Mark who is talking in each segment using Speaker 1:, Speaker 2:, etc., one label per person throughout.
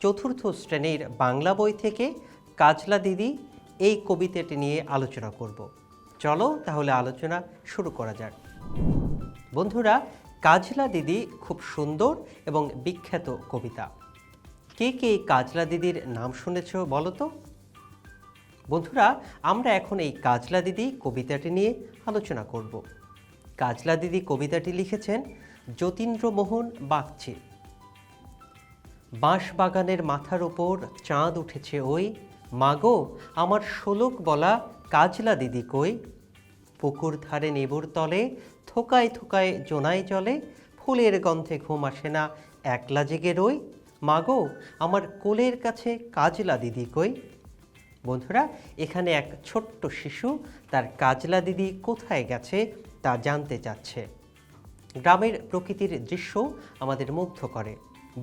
Speaker 1: চতুর্থ শ্রেণির বাংলা বই থেকে কাজলা দিদি এই কবিতাটি নিয়ে আলোচনা করব। চলো তাহলে আলোচনা শুরু করা যাক। বন্ধুরা, কাজলা দিদি খুব সুন্দর এবং বিখ্যাত কবিতা। কে কে কাজলা দিদির নাম শুনেছ বলো তো? বন্ধুরা, আমরা এখন এই কাজলা দিদি কবিতাটি নিয়ে আলোচনা করব। কাজলা দিদি কবিতাটি লিখেছেন যতীন্দ্রমোহন বাগচি। বাঁশ বাগানের মাথার ওপর চাঁদ উঠেছে ওই। মাগো, আমার শোলক বলা কাজলা দিদি কই? পুকুর ধারে নেবুর তলে থোকায় থোকায় জোনায় জলে, ফুলের গন্ধে ঘুম আসে না, একলা জেগে রই। মাগো, আমার কোলের কাছে কাজলা দিদি কই? বন্ধুরা, এখানে এক ছোট্ট শিশু, তার কাজলা দিদি কোথায় গেছে তা জানতে চাচ্ছে। গ্রামের প্রকৃতির দৃশ্য আমাদের মুগ্ধ করে।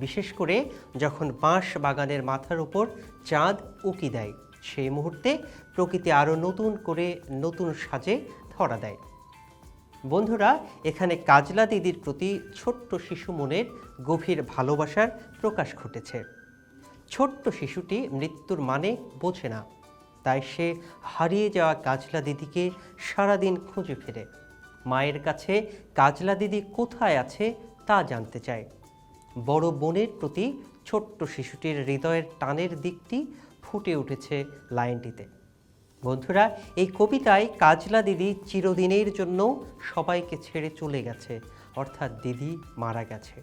Speaker 1: বিশেষ করে যখন বাঁশ বাগানের মাথার উপর চাঁদ উকি দেয়, সেই মুহূর্তে প্রকৃতি আরও নতুন করে নতুন সাজে ধরা দেয়। বন্ধুরা, এখানে কাজলা দিদির প্রতি ছোট্ট শিশু মনের গভীর ভালোবাসার প্রকাশ ঘটেছে। ছোট্ট শিশুটি মৃত্যুর মানে বোঝে না, তাই সে হারিয়ে যাওয়া কাজলা দিদিকে সারাদিন খুঁজে ফেরে। মায়ের কাছে কাজলা দিদি কোথায় আছে তা জানতে চায়। বড় বোনের প্রতি ছোট্ট শিশুটির হৃদয়ের টানের দিকটি ফুটে উঠেছে লাইনটিতে। বন্ধুরা, এই কবিতায় কাজলা দিদি চিরদিনের জন্য সবাইকে ছেড়ে চলে গেছে, অর্থাৎ দিদি মারা গেছে।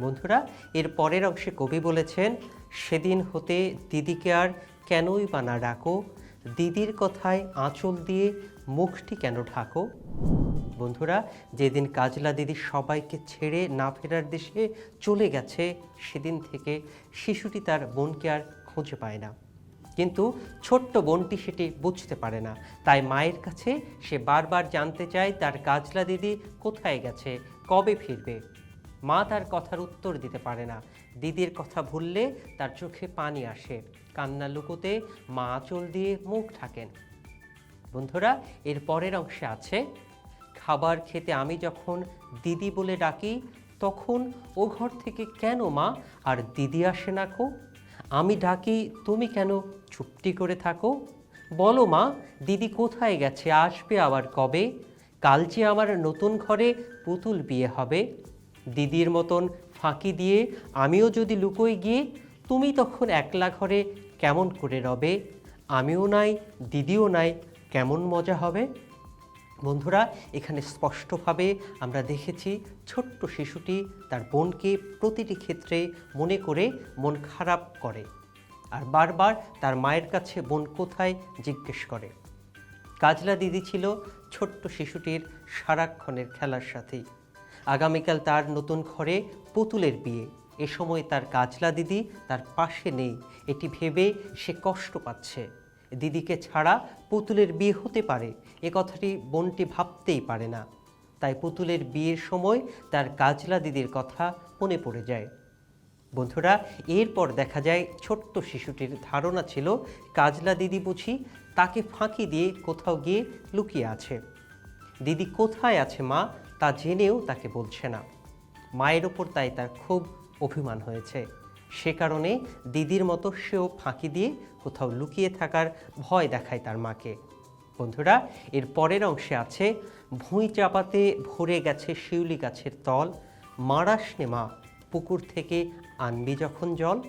Speaker 1: বন্ধুরা, এর পরের অংশে কবি বলেছেন, সেদিন হতে দিদিকে আর কেনই বা না ডাকো, দিদির কথায় আঁচল দিয়ে মুখটি কেন ঢাকো? বন্ধুরা, যেদিন কাজলা দিদি সবাইকে ছেড়ে না ফেরার দেশে চলে গেছে, সেদিন থেকে শিশুটি তার বোনকে আর খুঁজে পায় না। কিন্তু ছোট্ট বোনটি সেটি বুঝতে পারে না। তাই মায়ের কাছে সে বারবার জানতে চায় তার কাজলা দিদি কোথায় গেছে, কবে ফিরবে। মা তার কথার উত্তর দিতে পারে না। দিদির কথা ভুললে তার চোখে পানি আসে। কান্না লুকোতে মা আঁচল দিয়ে মুখ ঢাকেন। বন্ধুরা, এর পরের অংশে আছে খাবার খেতে আমি যখন দিদি বলে ডাকি, তখন ও ঘর থেকে কেন মা? আর দিদি আসে না কো? আমি ডাকি, তুমি কেন চুপটি করে থাকো? বলো মা, দিদি কোথায় গেছে? আসবে আবার কবে? কাল যে আমার নতুন ঘরে পুতুল বিয়ে হবে। দিদির মতন ফাঁকি দিয়ে আমিও যদি লুকোই গিয়ে, তুমি তখন একলা ঘরে কেমন করে রবে? আমিও নাই, দিদিও নাই, কেমন মজা হবে? বন্ধুরা, এখানে স্পষ্টভাবে আমরা দেখেছি ছোট্ট শিশুটি তার বোনকে প্রতিটি ক্ষেত্রে মনে করে মন খারাপ করে আর বারবার তার মায়ের কাছে বোন কোথায় জিজ্ঞেস করে। কাজলা দিদি ছিল ছোট্ট শিশুটির সারাক্ষণের খেলার সাথেই আগামীকাল তার নতুন ঘরে পুতুলের বিয়ে। এ সময় তার কাজলা দিদি তার পাশে নেই। এটি ভেবে সে কষ্ট পাচ্ছে। দিদিকে ছাড়া পুতুলের বিয়ে হতে পারে। এ কথাটি বোনটি ভাবতেই পারে না। তাই পুতুলের বিয়ের সময় তার কাজলা দিদির কথা মনে পড়ে যায়। বন্ধুরা, এরপর দেখা যায় ছোট্ট শিশুটির ধারণা ছিল, কাজলা দিদি বুঝি তাকে ফাঁকি দিয়ে কোথাও গিয়ে লুকিয়ে আছে। দিদি কোথায় আছে মা তা জেনেও তাকে বলছে না। মায়ের ওপর তাই তার খুব অভিমান হয়েছে। সে কারণে দিদির মতো সেও ফাঁকি দিয়ে কোথাও লুকিয়ে থাকার ভয় দেখায় তার মাকে। বন্ধুরা, এর পরের অংশে আছে, ভুঁই চাপাতে ভরে গেছে শিউলি গাছের তল, মারাস মা, পুকুর থেকে আনবি যখন জল।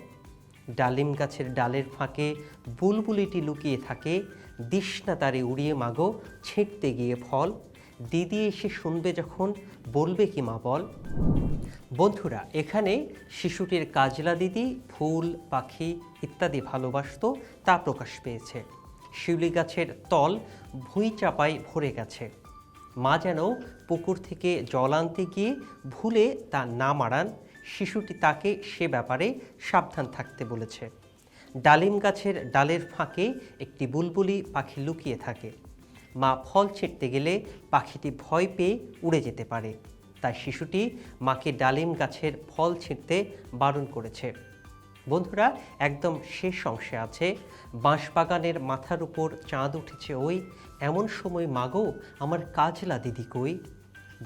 Speaker 1: ডালিম গাছের ডালের ফাঁকে বুলবুলিটি লুকিয়ে থাকে, দিশনা তারে উড়িয়ে মাগো ছিঁটতে গিয়ে ফল। দিদি এসে শুনবে যখন, বলবে কি মা বল? বন্ধুরা এখানে শিশুটির কাজলা দিদি, ফুল, পাখি ইত্যাদি ভালোবাসত, তা প্রকাশ পেয়েছে। শিউলি গাছের তল ভুঁই চাপায় ভরে গেছে। মা যেন পুকুর থেকে জল আনতে গিয়ে ভুলে তা না মারান, শিশুটি তাকে সে ব্যাপারে সাবধান থাকতে বলেছে। ডালিম গাছের ডালের ফাঁকে একটি বুলবুলি পাখি লুকিয়ে থাকে। মা ফল ছিঁড়তে গেলে পাখিটি ভয় পেয়ে উড়ে যেতে পারে। তাই শিশুটি মাকে ডালিম গাছের ফল ছিঁড়তে বারণ করেছে। বন্ধুরা, একদম শেষ অংশে আছে, বাঁশবাগানের মাথার উপর চাঁদ উঠেছে ওই, এমন সময় মাগো, আমার কাজলা দিদি কই?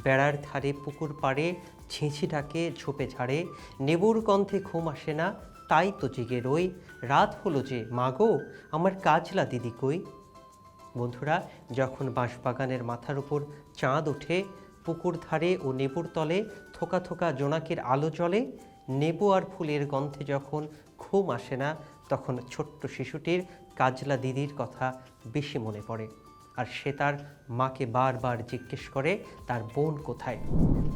Speaker 1: বেড়ার ধারে পুকুর পাড়ে ঝিঁঝি ডাকে, ঝোপে ঝাড়ে, নেবুর গন্ধে ঘুম আসে না, তাই তো জেগে রই। রাত হলো যে, মাগো, আমার কাজলা দিদি কই? বন্ধুরা, যখন বাঁশবাগানের মাথার উপর চাঁদ ওঠে পুকুর ধারে ও নেবুর তলে থোকা থোকা জোনাকের আলো জ্বলে। নেবু আর ফুলের গন্ধে যখন ঘুম আসে না, তখন ছোট্ট শিশুটির কাজলা দিদির কথা বেশি মনে পড়ে। আর সে তার মাকে বারবার জিজ্ঞেস করে, তার বোন কোথায়?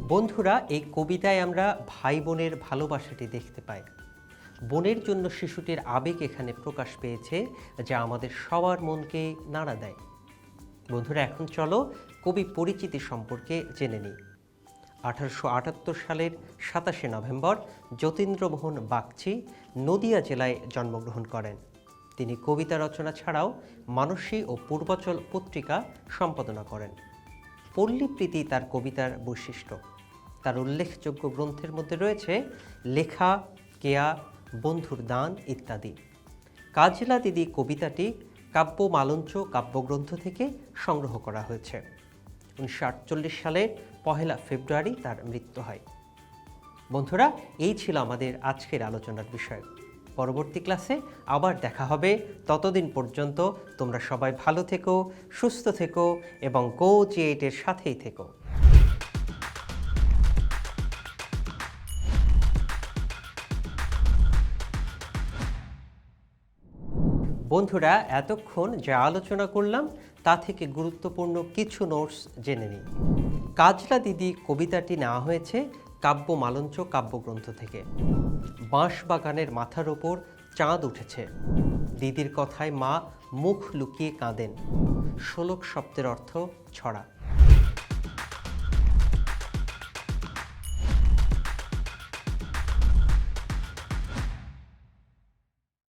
Speaker 1: বন্ধুরা, এই কবিতায় আমরা ভাই বোনের ভালোবাসাটি দেখতে পাই। বোনের জন্য শিশুটির আবেগ এখানে প্রকাশ পেয়েছে, যা আমাদের সবার মনকে নাড়া দেয়। বন্ধুরা, এখন চলো কবি পরিচিতি সম্পর্কে জেনে নিই। আঠারোশো আটাত্তর সালের সাতাশে নভেম্বর যতীন্দ্রমোহন বাগচি নদিয়া জেলায় জন্মগ্রহণ করেন। তিনি কবিতা রচনা ছাড়াও মানসী ও পূর্বাচল পত্রিকা সম্পাদনা করেন। পল্লীপ্রীতি তার কবিতার বৈশিষ্ট্য। তার উল্লেখযোগ্য গ্রন্থের মধ্যে রয়েছে লেখা, কেয়া, বন্ধুর দান ইত্যাদি। কাজলা দিদি কবিতাটি কাব্য মালঞ্চ কাব্যগ্রন্থ থেকে সংগ্রহ করা হয়েছে। উনিশশো আটচল্লিশ সালে পহেলা ফেব্রুয়ারি তার মৃত্যু হয়। বন্ধুরা, এই ছিল আমাদের আজকের আলোচনার বিষয়। পরবর্তী ক্লাসে আবার দেখা হবে। ততদিন পর্যন্ত তোমরা সবাই ভালো থেকো, সুস্থ থেকো এবং কোচ এইটের সাথেই থেকো। বন্ধুরা, এতক্ষণ যা আলোচনা করলাম, তা থেকে গুরুত্বপূর্ণ কিছু নোটস জেনে নিই। কাজলা দিদি কবিতাটি নেওয়া হয়েছে কাব্য মালঞ্চ কাব্যগ্রন্থ থেকে। বাঁশ বাগানের মাথার ওপর চাঁদ উঠেছে। দিদির কথায় মা মুখ লুকিয়ে কাঁদেন। ষোলক শব্দের অর্থ ছড়া।